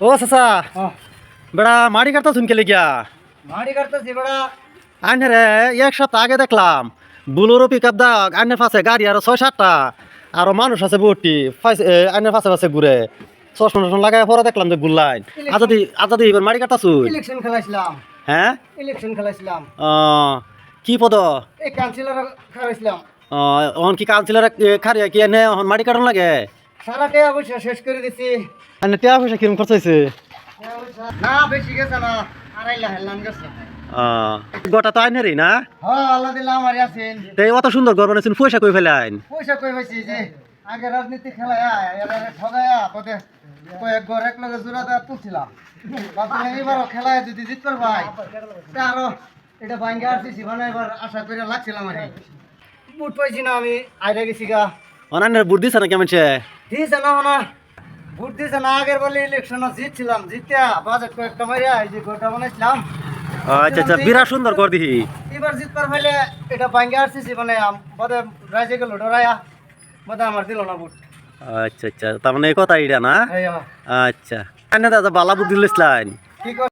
ও চাচা বেড়া মাড়ি কাটতা শুনকে লেগিয়া মাড়ি কাটতেছি বড়া আইনে রে এক সপ্তাহ আগে দেখলাম বুলোরো পিক আপ দা আইনের পাশে গাড়ি আর ছয় সাতটা আরও মানুষ আছে ফাইস- আইনের পাশে পাশে ঘুরে চশমা টশমা লাগাই পরে দেখলাম যে গুল্লাইন আজাদি আজাদি এবার মাড়ি কাটতা শুন ইলেকশন খেলাইছিলাম হ্যাঁ ইলেকশন খেলাইছিলাম ও, কি পদ এই কাউন্সিলর খেলাইছিলাম অহন কি কাউন্সিলর খারিয়া কি এনে মাড়ি কাটন লাগে সারা টাকা পয়সা শেষ করে দিছি। এনে টিয়া পয়সা কিরম খরচ হয়েছে না বেশি গেছে না আড়াই লাখ লান গেছে। গোটা তো আইনেরই না? হ্যাঁ আল্লাহ দিল্লা আমার আছেন তো অত সুন্দর ঘর বানাইছেন পয়সা কই ফেলাইন পয়সা কই পাইছি যে আগে রাজনীতি খেলায়া এরা ঠগায়া পদে কয়েক ঘর এক লগে জোড়া দেওয়া তুলছিলাম। ভাবছিলাম এবারও খেলায় যদি জিতবার ভাই আরও এটা ভাঙ্গে আসছি এবার আশা করে লাগছিলাম আর বুট পাইছি না আমি আইরে গেছি গা। অনানের বুদ্ধি দিছে না কেমন সে? দিয়েছে না না ভোট দিয়েছে না আগের বলে ইলেকশন জিতছিলাম জিতিয়া বাজেট কয়েকটা মারিয়া এই যে গোটা বানাইছিলাম। আচ্ছা আচ্ছা বিরাট সুন্দর ঘর দিহি এবার জিতবার হইলে এটা ভাঙ্গে আসছি মানে বোধহয় রাইজে গেল ডরাইয়া বোধহয় আমার দিল না ভোট। আচ্ছা আচ্ছা তার মানে কথা এটা না? আচ্ছা। আইনে দাদা বালা বুদ্ধি লিসলাইন কি কর